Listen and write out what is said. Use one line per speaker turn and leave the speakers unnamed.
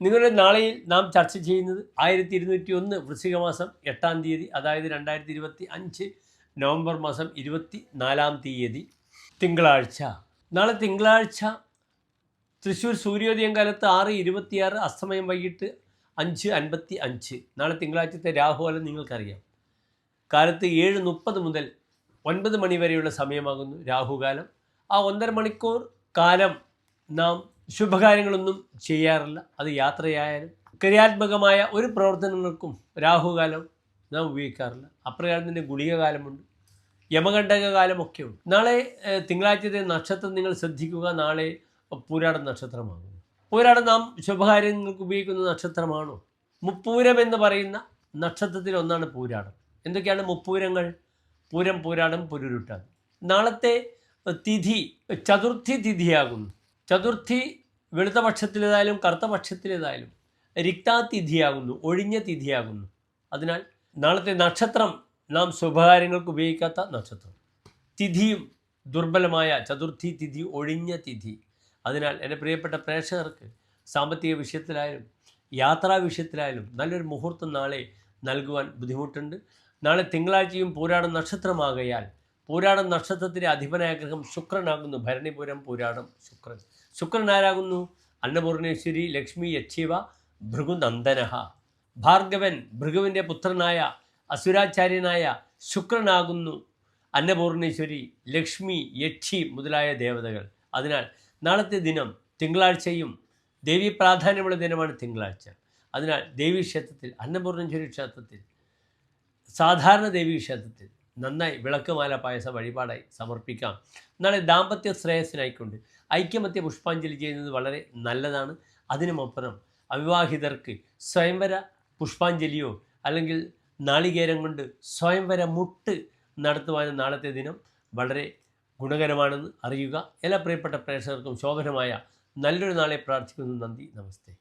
നിങ്ങളുടെ നാളെയിൽ നാം ചർച്ച ചെയ്യുന്നത് ആയിരത്തി ഇരുന്നൂറ്റി ഒന്ന് വൃശ്ചിക മാസം എട്ടാം തീയതി അതായത് രണ്ടായിരത്തി ഇരുപത്തി അഞ്ച് നവംബർ മാസം ഇരുപത്തി നാലാം തീയതി തിങ്കളാഴ്ച. നാളെ തിങ്കളാഴ്ച തൃശ്ശൂർ സൂര്യോദയം കാലത്ത് ആറ് ഇരുപത്തിയാറ് അസ്തമയം വൈകിട്ട് അഞ്ച് അൻപത്തി അഞ്ച് നാളെ തിങ്കളാഴ്ചത്തെ രാഹുകാലം നിങ്ങൾക്കറിയാം. കാലത്ത് ഏഴ് മുപ്പത് മുതൽ ഒൻപത് മണി വരെയുള്ള സമയമാകുന്നു രാഹുകാലം. ആ ഒന്നര മണിക്കൂർ കാലം നാം ശുഭകാര്യങ്ങളൊന്നും ചെയ്യാറില്ല. അത് യാത്രയായാലും ക്രിയാത്മകമായ ഒരു പ്രവർത്തനങ്ങൾക്കും രാഹുകാലം നാം ഉപയോഗിക്കാറില്ല. അപ്രകാരത്തിന്റെ ഗുളികകാലമുണ്ട്. ഗുളിക കാലമുണ്ട് യമകണ്ഠക കാലമൊക്കെ ഉണ്ട് നാളെ തിങ്കളാഴ്ചത്തെ നക്ഷത്രം നിങ്ങൾ ശ്രദ്ധിക്കുക. നാളെ പൂരാട നക്ഷത്രമാകും പൂരാടം നാം ശുഭകാര്യങ്ങൾക്ക് ഉപയോഗിക്കുന്ന നക്ഷത്രമാണോ? മുപ്പൂരം എന്ന് പറയുന്ന നക്ഷത്രത്തിൽ ഒന്നാണ് പൂരാടം. എന്തൊക്കെയാണ് മുപ്പൂരങ്ങൾ? പൂരം പൂരാടം പുരുരുട്ടാണ് നാളത്തെ തിഥി ചതുർത്ഥി തിഥിയാകുന്നു. ചതുർത്ഥി വെളുത്ത പക്ഷത്തിലേതായാലും കറുത്ത പക്ഷത്തിലേതായാലും രിക്താതിഥിയാകുന്നു ഒഴിഞ്ഞ തിഥിയാകുന്നു. അതിനാൽ നാളത്തെ നക്ഷത്രം നാം ശുഭകാര്യങ്ങൾക്ക് ഉപയോഗിക്കാത്ത നക്ഷത്രം. തിഥിയും ദുർബലമായ ചതുർത്ഥി തിഥി ഒഴിഞ്ഞ തിഥി. അതിനാൽ എന്റെ പ്രിയപ്പെട്ട പ്രേക്ഷകർക്ക് സാമ്പത്തിക വിഷയത്തിലായാലും യാത്രാ വിഷയത്തിലായാലും നല്ലൊരു മുഹൂർത്തം നാളെ നൽകുവാൻ ബുദ്ധിമുട്ടുണ്ട്. നാളെ തിങ്കളാഴ്ചയും പോരാടം നക്ഷത്രമാകയാൽ പൂരാടം നക്ഷത്രത്തിലെ അധിപനായ ഗ്രഹം ശുക്രനാകുന്നു. ഭരണിപുരം പൂരാടം ശുക്രൻ. ശുക്രൻ ആരാകുന്നു അന്നപൂർണേശ്വരി ലക്ഷ്മി യക്ഷിവ ഭൃഗുനന്ദനഹ. ഭാർഗവൻ ഭൃഗുവിന്റെ പുത്രനായ അസുരാചാര്യനായ ശുക്രനാകുന്നു. അന്നപൂർണേശ്വരി ലക്ഷ്മി യക്ഷി മുതലായ ദേവതകൾ. അതിനാൽ നാളത്തെ ദിനം തിങ്കളാഴ്ചയും ദേവി പ്രാധാന്യമുള്ള ദിനമാണ് തിങ്കളാഴ്ച. അതിനാൽ ദേവീക്ഷേത്രത്തിൽ അന്നപൂർണേശ്വരി ക്ഷേത്രത്തിൽ സാധാരണ ദേവീ ക്ഷേത്രത്തിൽ നന്നായി വിളക്കുമാല പായസം വഴിപാടായി സമർപ്പിക്കാം. നാളെ ദാമ്പത്യ ശ്രേയസ്സിനായിക്കൊണ്ട് ഐക്യമത്യ പുഷ്പാഞ്ജലി ചെയ്യുന്നത് വളരെ നല്ലതാണ്. അതിനുമപ്പുറം അവിവാഹിതർക്ക് സ്വയംവര പുഷ്പാഞ്ജലിയോ അല്ലെങ്കിൽ നാളികേരം കൊണ്ട് സ്വയംവര മുട്ട് നടത്തുവാനും നാളത്തെ ദിനം വളരെ ഗുണകരമാണെന്ന് അറിയുക. എല്ലാ പ്രിയപ്പെട്ട പ്രേക്ഷകർക്കും ശോഭനമായ നല്ലൊരു നാളെ പ്രാർത്ഥിക്കുന്നു. നന്ദി. നമസ്തേ.